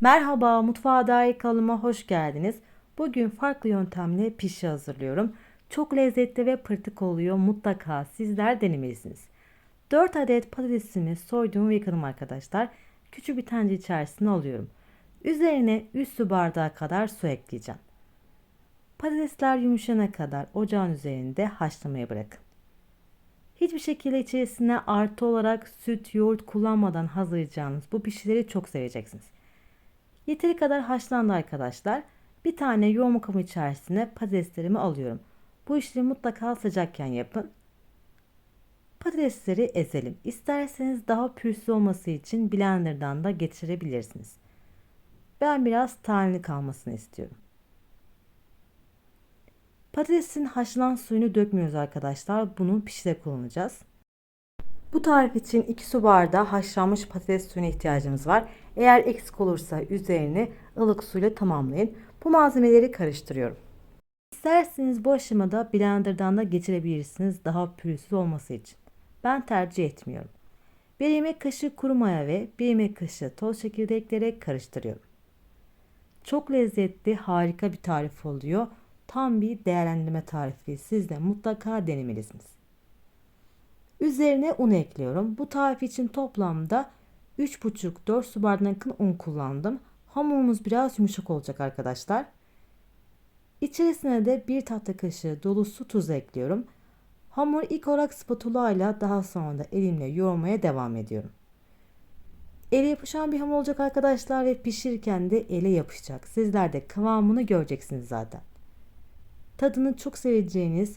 Merhaba, Mutfağa Dair kanalıma hoş geldiniz. Bugün farklı yöntemle pişi hazırlıyorum. Çok lezzetli ve pratik oluyor. Mutlaka sizler denemelisiniz. 4 adet patatesimi soydum ve yıkadım arkadaşlar. Küçük bir tencere içerisine alıyorum. Üzerine 3 su bardağı kadar su ekleyeceğim. Patatesler yumuşana kadar ocağın üzerinde haşlamaya bırakın. Hiçbir şekilde içerisine artı olarak süt, yoğurt kullanmadan hazırlayacağınız bu pişileri çok seveceksiniz. Yeteri kadar haşlandı arkadaşlar. Bir tane yoğurma kabı içerisine patateslerimi alıyorum. Bu işlemi mutlaka sıcakken yapın. Patatesleri ezelim. İsterseniz daha pürüzsüz olması için blenderdan da geçirebilirsiniz. Ben biraz taneli kalmasını istiyorum. Patatesin haşlanan suyunu dökmüyoruz arkadaşlar. Bunu pişide kullanacağız. Bu tarif için 2 su bardağı haşlanmış patates suyuna ihtiyacımız var. Eğer eksik olursa üzerini ılık suyla tamamlayın. Bu malzemeleri karıştırıyorum. İsterseniz bu aşamada blenderdan da geçirebilirsiniz daha pürüzsüz olması için. Ben tercih etmiyorum. Bir yemek kaşığı kuru maya ve bir yemek kaşığı toz şekilde ekleyerek karıştırıyorum. Çok lezzetli, harika bir tarif oluyor. Tam bir değerlendirme tarifi. Siz de mutlaka denemelisiniz. Üzerine un ekliyorum. Bu tarif için toplamda 3,5-4 su bardağına un kullandım. Hamurumuz biraz yumuşak olacak arkadaşlar. İçerisine de bir tatlı kaşığı dolusu tuz ekliyorum. Hamur ilk olarak spatula ile daha sonra da elimle yoğurmaya devam ediyorum. Ele yapışan bir hamur olacak arkadaşlar ve pişirirken de ele yapışacak. Sizler de kıvamını göreceksiniz zaten. Tadını çok seveceğiniz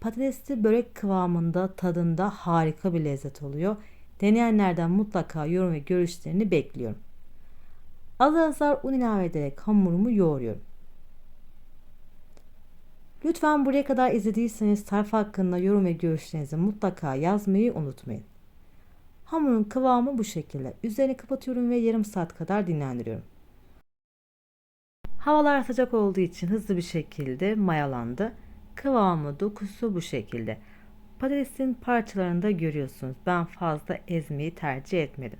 patatesli börek kıvamında tadında harika bir lezzet oluyor. Deneyenlerden mutlaka yorum ve görüşlerini bekliyorum. Azar azar un ilave ederek hamurumu yoğuruyorum. Lütfen buraya kadar izlediyseniz tarif hakkında yorum ve görüşlerinizi mutlaka yazmayı unutmayın. Hamurun kıvamı bu şekilde. Üzerini kapatıyorum ve yarım saat kadar dinlendiriyorum. Havalar sıcak olduğu için hızlı bir şekilde mayalandı. Kıvamı, dokusu bu şekilde. Patatesin parçalarını da görüyorsunuz. Ben fazla ezmeyi tercih etmedim.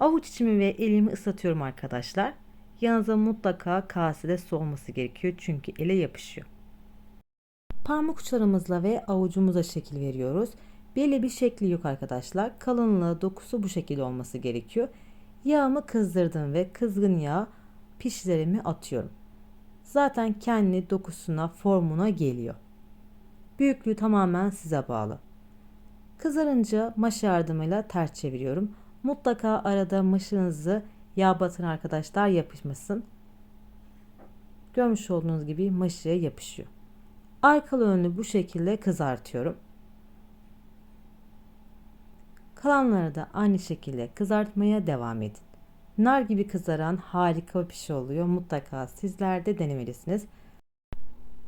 Avuç içimi ve elimi ıslatıyorum arkadaşlar. Yanınıza mutlaka kasede su olması gerekiyor çünkü ele yapışıyor. Parmak uçlarımızla ve avucumuza şekil veriyoruz. Belli bir şekli yok arkadaşlar. Kalınlığı, dokusu bu şekilde olması gerekiyor. Yağımı kızdırdım ve kızgın yağ pişlerimi atıyorum. Zaten kendi dokusuna, formuna geliyor. Büyüklüğü tamamen size bağlı. Kızarınca maş yardımıyla ters çeviriyorum. Mutlaka arada maşınızı yağ batın arkadaşlar yapışmasın. Görmüş olduğunuz gibi maşaya yapışıyor. Arkalı önlü bu şekilde kızartıyorum. Kalanları da aynı şekilde kızartmaya devam edin. Nar gibi kızaran harika bir şey oluyor. Mutlaka sizler de denemelisiniz.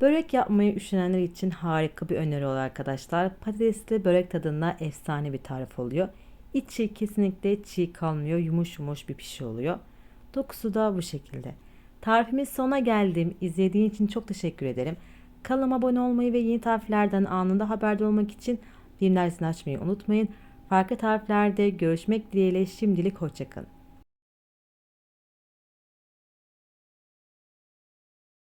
Börek yapmayı üşenenler için harika bir öneri oluyor arkadaşlar. Patatesli börek tadında efsane bir tarif oluyor. İçi kesinlikle çiğ kalmıyor. Yumuş yumuş bir pişi oluyor. Dokusu da bu şekilde. Tarifimiz sona geldim. İzlediğin için çok teşekkür ederim. Kanalıma abone olmayı ve yeni tariflerden anında haberdar olmak için bilimler açmayı unutmayın. Farklı tariflerde görüşmek dileğiyle şimdilik hoşçakalın.